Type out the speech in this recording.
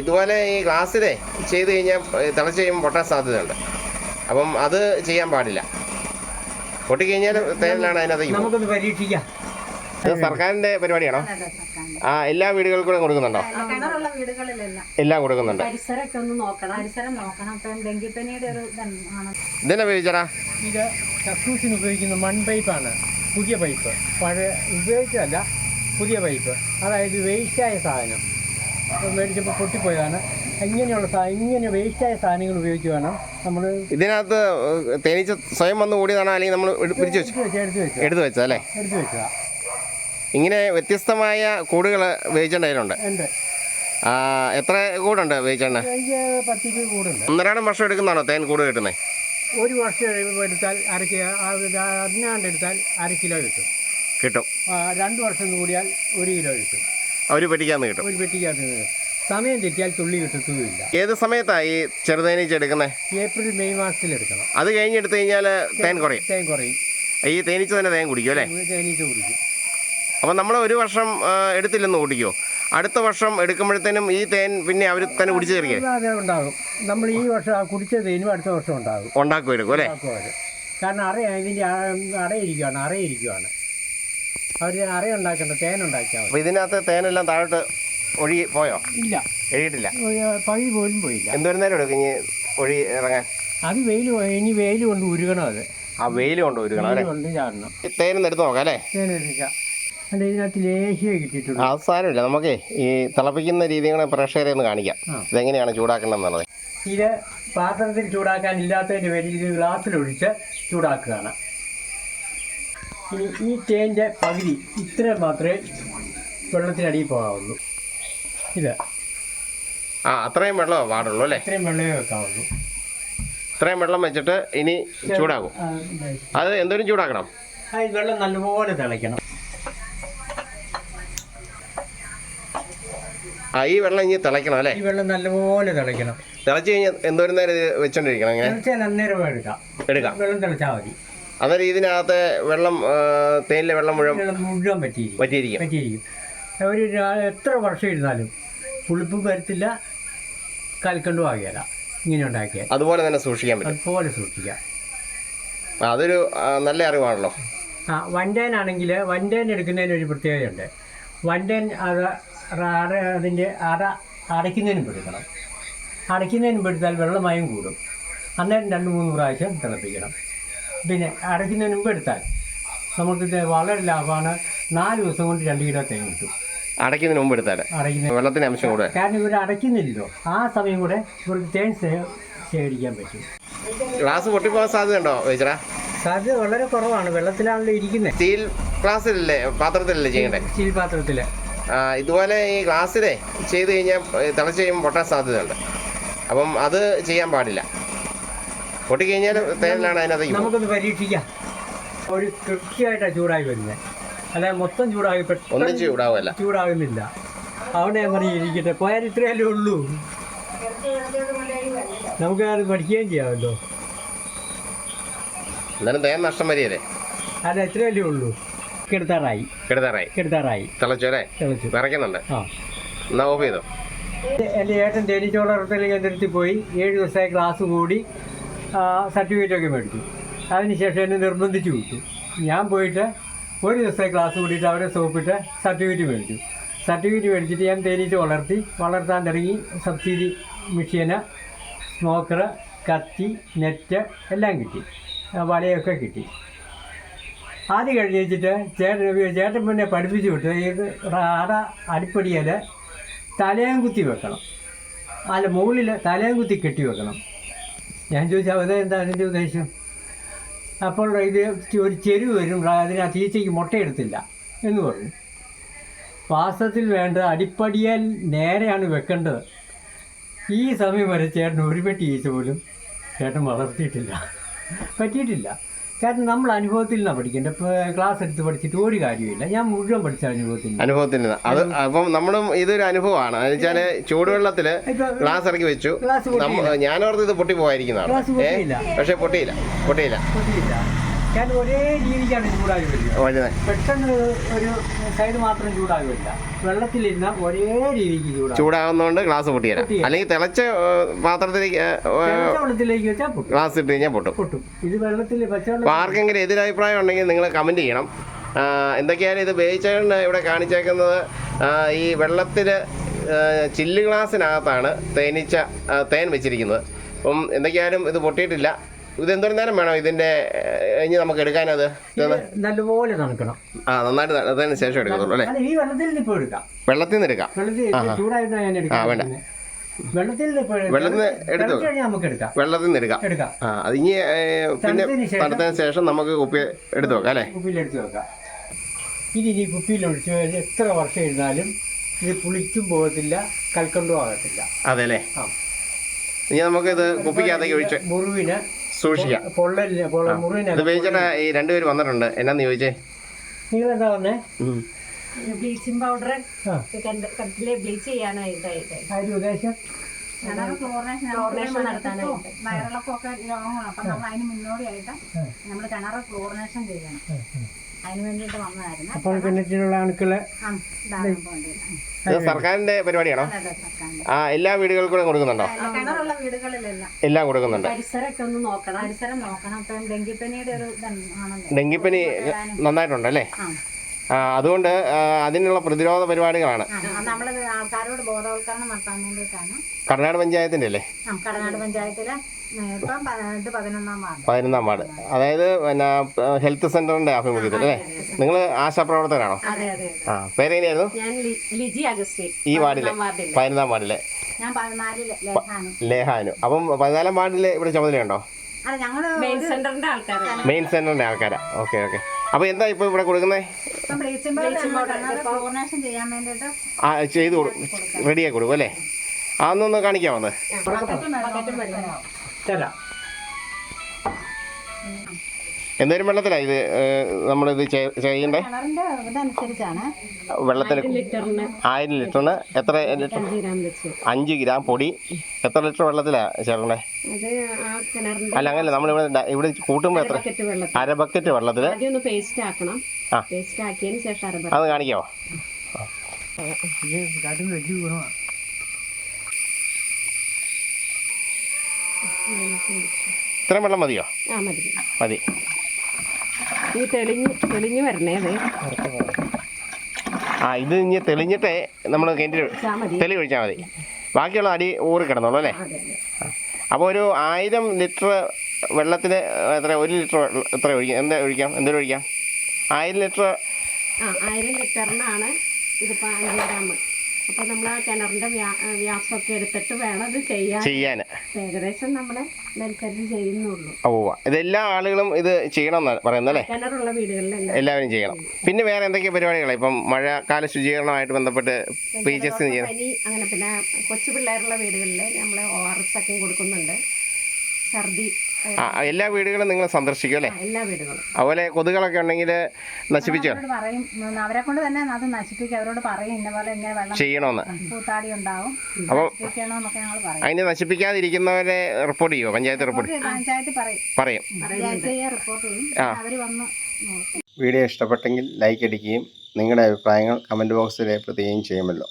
ഇതുപോലെ ഈ ഗ്ലാസ്സിലെ ചെയ്ത് കഴിഞ്ഞാൽ തിളച്ച് കഴിയുമ്പോൾ പൊട്ടാൻ സാധ്യതയുണ്ട്. അപ്പം അത് ചെയ്യാൻ പാടില്ല. പൊട്ടിക്കഴിഞ്ഞാൽ തേനിലാണ് അതിനകത്ത് പരീക്ഷിക്കാം. ഇത് സർക്കാരിന്റെ പരിപാടിയാണോ? ആ എല്ലാ വീടുകൾക്കും കൊടുക്കുന്നുണ്ടോ? എല്ലാം കൊടുക്കുന്നുണ്ട്. ഇതെന്നാ ഉപയോഗിച്ചടാ ഇത് കക്കൂസിന് ഉപയോഗിക്കുന്ന മൺ പൈപ്പാണ് പുതിയ പൈപ്പ്. പഴയ ഉപയോഗിച്ചതല്ല പുതിയ പൈപ്പ്. അതായത് വേസ്റ്റായ സാധനം. മേടിച്ചപ്പോൾ പൊട്ടിപ്പോയതാണ്. ഇങ്ങനെയുള്ള ഇങ്ങനെ വേസ്റ്റായ സാധനങ്ങൾ ഉപയോഗിച്ച് വേണം നമ്മൾ ഇതിനകത്ത് തേനീച്ച സ്വയം വന്ന് കൂടിയതാണോ അല്ലെങ്കിൽ നമ്മൾ പിടിച്ചു വെച്ചു? എടുത്ത് അല്ലേ? എടുത്തു വെച്ചതാ ഇങ്ങനെ വ്യത്യസ്തമായ കൂടുകൾ ഉണ്ട്. ആ, എത്ര കൂടുണ്ട് ഉപയോഗിച്ചേണ്ട പത്തിക്ക് കൂടുണ്ട്. ഒന്നരാടം വർഷം എടുക്കുന്നതാണോ തേൻ കൂട് കിട്ടുന്നത് ഒരു വർഷം എടുത്താൽ അര കിലോ അതിനാണ്ട് എടുത്താൽ അര കിലോ കിട്ടും. കിട്ടും. രണ്ട് വർഷം കൂടിയാൽ ഒരു കിലോ കിട്ടും. അവർ പെട്ടിക്കാന്ന് കിട്ടും. ഒരു പെട്ടിക്കകത്ത് നിന്ന് സമയം തെറ്റിയാൽ തുള്ളി കിട്ടത്തുമില്ല. ഏത് സമയത്താണ് ഈ ചെറുതേനീച്ച എടുക്കുന്നത് ഏപ്രിൽ മെയ് മാസത്തിൽ എടുക്കണം. അത് കഴിഞ്ഞ് എടുത്തു കഴിഞ്ഞാൽ തേൻ കുറയും. തേൻ കുറയും. ഈ തേനീച്ച തന്നെ തേൻ കുടിക്കും അല്ലേ? തേനീച്ച കുടിക്കും. അപ്പം നമ്മൾ ഒരു വർഷം എടുത്തില്ലെന്ന് കൂട്ടിക്കോ അടുത്ത വർഷം എടുക്കുമ്പോഴത്തേനും ഈ തേൻ പിന്നെ അവർ തന്നെ കുടിച്ചു തീർക്കും? അത് ഉണ്ടാകും. നമ്മൾ ഈ വർഷം കുടിച്ച തേനും അടുത്ത വർഷം ഉണ്ടാകും. ഉണ്ടാക്കുമായിരിക്കും അല്ലേ? കാരണം അറിയാം ഇതിന്റെ അറയിരിക്കുവാണ് അറയിരിക്കുകയാണ് അവർ മതി. അപ്പോൾ ഇതിനകത്ത് തേനെല്ലാം താഴോട്ട് ഒഴുകി പോയോ? ഇല്ല. എഴുതിയിട്ടില്ല ഒരു പകുതി പോലും പോയില്ല. എന്തോരം നേരം എടുക്കും ഇനി ഒഴി ഇറങ്ങാൻ? അത് വെയിൽ ഇനി വെയിൽ കൊണ്ട് ഉരുകണം അത്. ആ വെയിൽ കൊണ്ട് ഉരുകണം അല്ലേ? വെയിൽ കൊണ്ട് ചാടണം. ഈ തേനൊന്ന് എടുത്ത് നോക്കാം അല്ലേ? തേൻ എടുക്കാം അല്ല ഇതിനകത്ത് ലേഹ്യം കിട്ടിയിട്ടുണ്ട്. ആ, അത് സാരമില്ല. നമുക്കേ ഈ തിളപ്പിക്കുന്ന രീതികളെ പ്രേക്ഷകരെ ഒന്ന് കാണിക്കാം. ആ. ഇതെങ്ങനെയാണ് ചൂടാക്കേണ്ടതെന്നുള്ളത്. ഇത് പാത്രത്തിൽ ചൂടാക്കാൻ ഇല്ലാത്തതിന്റെ പേരിൽ ഇത് ഗ്ലാസ്സിലൊഴിച്ച് ചൂടാക്കുകയാണ്. ഇനി ഈ തേന്റെ പകുതി ഇത്ര മാത്രമേ വെള്ളത്തിനടിയിൽ പോകാവുള്ളൂ. ഇത്. ആ അത്രയും വെള്ളമേ പാടുള്ളൂ അല്ലേ? ഇത്രയും വെള്ളമേ വെക്കാവുള്ളൂ. ഇത്രയും വെള്ളം വെച്ചിട്ട് ഇനി ചൂടാകും അത് എന്തോരം ചൂടാക്കണം? ആ വെള്ളം നല്ലപോലെ തിളയ്ക്കണം. ആ ഈ വെള്ളം ഇനി തിളയ്ക്കണം അല്ലേ? ഈ വെള്ളം നല്ലപോലെ തിളയ്ക്കണം. തിളച്ച് കഴിഞ്ഞാൽ എന്തോരം നേരം വെച്ചോണ്ടിരിക്കണം അങ്ങനെ എടുക്കാം. എടുക്കാം. വെള്ളം തിളച്ചാൽ മതി. അന്നേരം ഇതിനകത്തെ വെള്ളം തേനിലെ വെള്ളം മുഴുവൻ മുഴുവൻ പറ്റിയിരിക്കും പറ്റിയിരിക്കും ഒരു എത്ര വർഷം ഇരുന്നാലും പുളിപ്പ് വരത്തില്ല കൽക്കണ്ടും ആകിയല്ല ഇങ്ങനെ ഉണ്ടാക്കിയാൽ. അതുപോലെ തന്നെ സൂക്ഷിക്കാൻ പറ്റും. അതുപോലെ സൂക്ഷിക്കാം. അതൊരു നല്ല അറിവാണല്ലോ. ആ വൻതേനാണെങ്കിൽ വൻതേൻ എടുക്കുന്നതിന് ഒരു പ്രത്യേകതയുണ്ട്. വൻതേൻ അത് അട അതിന്റെ അട അടയ്ക്കുന്നതിനും പെടുക്കണം അടയ്ക്കുന്നതിനും പെടുത്താൽ വെള്ളമയം കൂടും. അന്നേരം രണ്ട് മൂന്ന് പ്രാവശ്യം തിളപ്പിക്കണം. പിന്നെ അടയ്ക്കുന്നതിന് മുമ്പ് എടുത്താൽ നമുക്കിത് വളരെ ലാഭമാണ്. നാല് ദിവസം കൊണ്ട് രണ്ട് കിലോ തേങ്ങ കിട്ടും. അടയ്ക്കുന്നതിന് മുമ്പ് എടുത്താൽ അടയ്ക്കുന്ന വെള്ളത്തിന് അംശം കൂടെ. കാരണം ഇവർ അടയ്ക്കുന്നില്ലല്ലോ ആ സമയം കൂടെ ഇവർക്ക് തേങ്ങ ശേഖരിക്കാൻ പറ്റും. ഗ്ലാസ് പൊട്ടിപ്പോകാൻ സാധ്യതയുണ്ടോ ചേച്ചടാ? സാധ്യത വളരെ കുറവാണ്. വെള്ളത്തിലാണല്ലോ ഇരിക്കുന്നത്. സ്റ്റീൽ ഗ്ലാസ്സിലല്ലേ? പാത്രത്തിലല്ലേ ചെയ്യണ്ടേ? സ്റ്റീൽ പാത്രത്തിൽ ആ, ഇതുപോലെ ഈ ഗ്ലാസ്സിലെ ചെയ്ത് കഴിഞ്ഞാൽ തിളച്ച് കഴിയുമ്പോൾ പൊട്ടാൻ സാധ്യതയുണ്ട്. അപ്പം അത് ചെയ്യാൻ പാടില്ല. പൊട്ടിക്കഴിഞ്ഞാൽ തേനിലാണ് അതിനകത്ത്. നമുക്കൊന്ന് പരീക്ഷിക്കാം. ഒരു കൃത്യമായിട്ടാണ് ചൂടായി വരുന്നത് അതായത് മൊത്തം ചൂടായി ഒന്നും ചൂടാവല്ല. ചൂടാകുന്നില്ല അവിടെ ഇരിക്കട്ടെ. പോയാൽ ഇത്രയല്ലേ ഉള്ളൂ. നമുക്ക് അത് പഠിക്കുകയും ചെയ്യാമല്ലോ. എന്നാലും തേൻ നഷ്ടം വരികയല്ലേ? അല്ല ഇത്രയല്ലേ ഉള്ളൂ. കെടുത്താറായി. കെടുത്താറായി. കെടുത്താറായി. തിളച്ചോലേ തിളച്ചു. വിറയ്ക്കുന്നുണ്ട്. ആ. എന്നാ ഓഫ് ചെയ്തോ? എന്റെ ഏട്ടൻ തേനീച്ചോളർത്തൽ കേന്ദ്രത്തിൽ പോയി. ഏഴ് ദിവസമായി ക്ലാസ് കൂടി. സർട്ടിഫിക്കറ്റ് ഒക്കെ മേടിച്ചു. അതിനുശേഷം എന്നെ നിർബന്ധിച്ചു വിട്ടു. ഞാൻ പോയിട്ട് ഒരു ദിവസത്തെ ക്ലാസ് കൂടിയിട്ട് അവരെ സോപ്പിട്ട് സർട്ടിഫിക്കറ്റ് മേടിച്ചു. സർട്ടിഫിക്കറ്റ് മേടിച്ചിട്ട് ഞാൻ തേനീച്ച വളർത്തി വളർത്താൻ തുടങ്ങി. സബ്സിഡി മെഷീന് സ്മോക്കർ കത്തി നെറ്റ് എല്ലാം കിട്ടി. വലയൊക്കെ കിട്ടി. ആദ്യം കഴിഞ്ഞ് വെച്ചിട്ട് ചേട്ടൻ ചേട്ടൻ പിന്നെ പഠിപ്പിച്ചു വിട്ടു. ഇത് അട അടിപ്പടിയിൽ തലയും കുത്തി വെക്കണം. അല്ല മുകളിൽ തലയും കുത്തി കെട്ടി വെക്കണം. ഞാൻ ചോദിച്ചു അത് എന്താ അതിന്റെ ഉദ്ദേശം? അപ്പോൾ ഇത് ഒരു ചെരുവ് വരും അതിനാ തീച്ചയ്ക്ക് മുട്ടയെടുത്തില്ല എന്ന് പറഞ്ഞു. വാസ്തവത്തിൽ വേണ്ട അടിപ്പടിയാൽ നേരെയാണ് വെക്കേണ്ടത്. ഈ സമയം വരെ ചേട്ടൻ ഒരു പെട്ടി ഈച്ച പോലും ചേട്ടൻ വളർത്തിയിട്ടില്ല. പറ്റിയിട്ടില്ല. കാരണം നമ്മൾ അനുഭവത്തിൽ നിന്നാണ് പഠിക്കേണ്ടത്. ഇപ്പോൾ ക്ലാസ് എടുത്ത് പഠിച്ചിട്ട് ഒരു കാര്യമില്ല ഞാൻ മുഴുവൻ പഠിച്ച അനുഭവത്തിൽ നിന്ന്. അനുഭവത്തിൽ നിന്ന്. അത് അപ്പം നമ്മളും ഇതൊരു അനുഭവമാണ്. എന്ന് ക്ലാസ് ഗ്ലാസ് ഇറക്കി വെച്ചു. ഗ്ലാസ് പൊട്ടിയില്ല. ഞാനോർത്ത് ഇത് പൊട്ടി ഏ? പൊട്ടിയില്ല. പക്ഷെ പൊട്ടിയില്ല. പൊട്ടിയില്ല. പൊട്ടിയില്ല. ഞാൻ ഒരേ രീതിക്കാണ് ചൂടായി വരുന്നത് പെട്ടെന്ന് ഒരു സൈഡ് മാത്രം ചൂടാകില്ല വെള്ളത്തിലിരുന്ന ഒരേ രീതിക്ക് ചൂടാകും. ചൂടാകുന്നതുകൊണ്ട് ഗ്ലാസ് പൊട്ടി തരാം അല്ലെങ്കിൽ തിളച്ച പാത്രത്തിലേക്ക് വെള്ളത്തിലേക്ക് വെച്ചാൽ ഗ്ലാസ് ഇട്ട് കഴിഞ്ഞാൽ പൊട്ടും. പൊട്ടും. ഇത് വെള്ളത്തിൽ പച്ചവെള്ളം ആർക്കെങ്കിലും എതിരഭിപ്രായം ഉണ്ടെങ്കിൽ നിങ്ങൾ കമന്റ് ചെയ്യണം. എന്തൊക്കെയാണ് ഇത് ഉപയോഗിച്ചാണ് ഇവിടെ കാണിച്ചേക്കുന്നത്? ഈ വെള്ളത്തിൽ ചില്ല് ഗ്ലാസ്സിനകത്താണ് തേനീച്ച തേൻ വെച്ചിരിക്കുന്നത്. അപ്പം എന്തൊക്കെയാലും ഇത് പൊട്ടിയിട്ടില്ല. ഇത് എന്തോരം നേരം വേണം ഇതിന്റെ ഇനി നമുക്ക് എടുക്കാനത്? നല്ലപോലെ തണുക്കണം. ആ നന്നായിട്ട് തണുത്തതിന് ശേഷം എടുക്കത്തുള്ളൂ അല്ലേ? ഈ വെള്ളത്തിൽ നിന്ന് ഇപ്പോൾ എടുക്കാം. വെള്ളത്തിൽ നിന്ന് എടുക്കാം. ചൂടായിട്ട് ഞാൻ വേണ്ട. വെള്ളത്തിൽ നിന്ന് ഇപ്പോൾ എടുക്കാം. വെള്ളത്തിൽ നിന്ന് എടുത്തോ? എടുക്കാം. വെള്ളത്തിൽ നിന്ന് എടുക്കാം. എടുക്കാം. ആ അത് ഇനി പിന്നെ തണുത്തതിന് ശേഷം- നമുക്ക് കുപ്പി എടുത്തു വെക്കാം അല്ലേ? വെക്കാം. ഇനി ഈ കുപ്പിയിൽ ഒഴിച്ചു എത്ര വർഷം ഇരുന്നാലും ഇത് പുളിച്ചും പോകത്തില്ല കൽക്കണ്ടും ആകത്തില്ല. അതെ അല്ലേ? ആ. ഇനി നമുക്കിത് കുപ്പിക്കകത്തേക്ക് ഒഴിച്ച്. മുറിവിന് സൂക്ഷിക്കാം. പൊള്ളലിന് പൊള്ള മുറിവിന് ഇത് ഉപയോഗിച്ചിട്ട് ഈ രണ്ടുപേര് വന്നിട്ടുണ്ട്. എന്നാന്ന് ചോദിച്ചേ? നിങ്ങൾ എന്താ പറഞ്ഞേ ബ്ലീച്ചിങ് പൗഡർ കിണറ്റിലെ ബ്ലീച്ച് ചെയ്യാനായിട്ടായിട്ട്. അതിന്റെ ഉദ്ദേശം? ക്ലോറിനേഷൻ നടത്താനായിട്ട്. വയറിളക്കമൊക്കെ രോഗമാണ്. അപ്പം നമ്മൾ അതിന് മുന്നോടിയായിട്ട് നമ്മൾ കിണറ് ക്ലോറിനേഷൻ ചെയ്യണം. അതിന് വേണ്ടിയിട്ട് വന്നതായിരുന്നു. അപ്പോൾ കിണറ്റിലുള്ള അണുക്കളെ ഇത് സർക്കാരിന്റെ പരിപാടിയാണോ? ആ എല്ലാ വീടുകൾക്കും കൊടുക്കുന്നുണ്ടോ? കിണറുള്ള വീടുകളിലെല്ലാം. എല്ലാം കൊടുക്കുന്നുണ്ട്. പരിസരമൊക്കെ ഒന്ന് നോക്കണം. പരിസരം നോക്കണം. ഇപ്പം ഡെങ്കിപ്പനിയുടെ ഒരു ഇതാണ് ആണല്ലോ. ഡെങ്കിപ്പനി നന്നായിട്ടുണ്ട് അല്ലേ ആ. അതുകൊണ്ട് ആ, അതിനുള്ള പ്രതിരോധ പരിപാടികളാണ്. നമ്മൾ ആൾക്കാരോട് ബോധവൽക്കരണം നടത്താൻ വേണ്ടിയിട്ടാണ്. കർണാടക പഞ്ചായത്തിന്റെ അല്ലേ ആ കടനാട് പഞ്ചായത്തിലെ പതിനൊന്നാം വാർഡ്. അതായത് പിന്നെ ഹെൽത്ത് സെന്ററിന്റെ ആഭിമുഖ്യത്തിൽ അല്ലേ? നിങ്ങൾ ആശാപ്രവർത്തകരാണോ അതെ അതെ ആ പേരെങ്ങനെയായിരുന്നു? ഞാൻ ലിജി അഗസ്റ്റിൻ. ഈ വാർഡിലെ. പതിനൊന്നാം വാർഡിലെ. ലേഹാനു അപ്പം പതിനാലാം വാർഡിലെ ഇവിടെ ചുമതലയുണ്ടോ? മെയിൻ സെന്ററിന്റെ ആൾക്കാരാണ്. മെയിൻ സെന്ററിന്റെ ആൾക്കാരാ. Okay okay. അപ്പൊ എന്താ ഇപ്പൊ ഇവിടെ കൊടുക്കുന്നത് ആ ചെയ്ത് കൊടുക്കും. റെഡിയാക്കി കൊടുക്കും അല്ലേ? അതൊന്നൊന്ന് വെള്ളം തരാം എന്തേലും വെള്ളത്തിലാണ് ഇത് നമ്മൾ നമ്മളിത് ചെയ്- ചെയ്യണ്ടേ? കിണറിന്റെ ഇതനുസരിച്ചാണ്. വെള്ളത്തിൽ ലിറ്ററിന്. ആയിരം ലിറ്ററിന് എത്ര ലിറ്റർ? അഞ്ച് ഗ്രാം വെച്ച്. അഞ്ച് ഗ്രാം പൊടി. എത്ര ലിറ്റർ വെള്ളത്തിലാ ചേർക്കണ്ടേ അത് ആ കിണറിന്റെ അല്ല അങ്ങനെ നമ്മളിവിടെ ഡ- ഇവിടെ കൂട്ടുമ്പോൾ എത്ര? ബക്കറ്റ് വെള്ളത്തിൽ അര ബക്കറ്റ് വെള്ളത്തിൽ ആദ്യം ഒന്ന് പേസ്റ്റ് ആക്കണം. ആ. പേസ്റ്റ് ആക്കിയതിന് ശേഷം അര അത് കാണിക്കാമോ ഇത് കടും വലിയ ഗുണമാണ് ഇത്രയും വെള്ളം മതിയോ? ആ മതി. ഈ തെളിഞ്ഞ് തെളിഞ്ഞ് വരണേ ആ ഇത് ഇനി തെളിഞ്ഞിട്ടേ നമ്മൾ കിണറ്റിൽ തെളി ഒഴിച്ചാൽ മതി. ബാക്കിയുള്ള അടി ഊറി കിടന്നുള്ളൂ അല്ലേ? അപ്പോൾ ഒരു ആയിരം ലിറ്റർ വെള്ളത്തിന് എത്ര ഒരു ലിറ്റർ എത്ര ഒഴിക്കാം? എന്താ ഒഴിക്കാം? എന്തെങ്കിലും ഒഴിക്കാം? ആയിരം ലിറ്റർ ആ ആയിരം ലിറ്ററിനാണ് ഇത് ഗ്രാം. അപ്പോൾ നമ്മൾ ആ കിണറിന്റെ വ്യാ വ്യാസമൊക്കെ എടുത്തിട്ട് വേണം അത് ചെയ്യാൻ. ചെയ്യാൻ ഏകദേശം നമ്മൾ ഇതനുസരിച്ച് ചെയ്യുന്നുള്ളൂ. ഓ ഇതെല്ലാ ആളുകളും ഇത് ചെയ്യണമെന്നാണ് പറയുന്നല്ലേ കിണറുള്ള വീടുകളിലെല്ലാം എല്ലാവരും ചെയ്യണം. പിന്നെ വേറെ എന്തൊക്കെ പരിപാടികളാ? ഇപ്പം മഴക്കാല ശുചീകരണമായിട്ട് ബന്ധപ്പെട്ട് പി എസ് അങ്ങനെ പിന്നെ കൊച്ചു പിള്ളേരുള്ള വീടുകളിൽ നമ്മൾ ഒ ആർ എസ് ഒക്കെ കൊടുക്കുന്നുണ്ട്. ഛർദി എല്ലാ വീടുകളും നിങ്ങൾ സന്ദർശിക്കും അല്ലേ? എല്ലാ വീടുകളും. അതുപോലെ കൊതുകളൊക്കെ ഉണ്ടെങ്കിൽ നശിപ്പിച്ചോ? അവരോട് പറയും അവരെ കൊണ്ട് തന്നെ അത് നശിപ്പിക്കും. അവരോട് പറയും ഇന്ന പോലെ ഇങ്ങനെ വെള്ളം ചെയ്യണമെന്ന് കൂത്താടി ഉണ്ടാവും അപ്പോൾ അതിനെ ഞങ്ങൾ പറയും. അതിന് നശിപ്പിക്കാതിരിക്കുന്നവരെ റിപ്പോർട്ട് ചെയ്യുമോ പഞ്ചായത്ത് റിപ്പോർട്ട് പഞ്ചായത്ത് പറയും. പറയും. റിപ്പോർട്ട് ചെയ്യും. ആ. വന്ന് നോക്കും. വീഡിയോ ഇഷ്ടപ്പെട്ടെങ്കിൽ ലൈക്ക് അടിക്കുകയും നിങ്ങളുടെ അഭിപ്രായങ്ങൾ കമന്റ് ബോക്സിൽ രേഖപ്പെടുത്തുകയും ചെയ്യുമല്ലോ.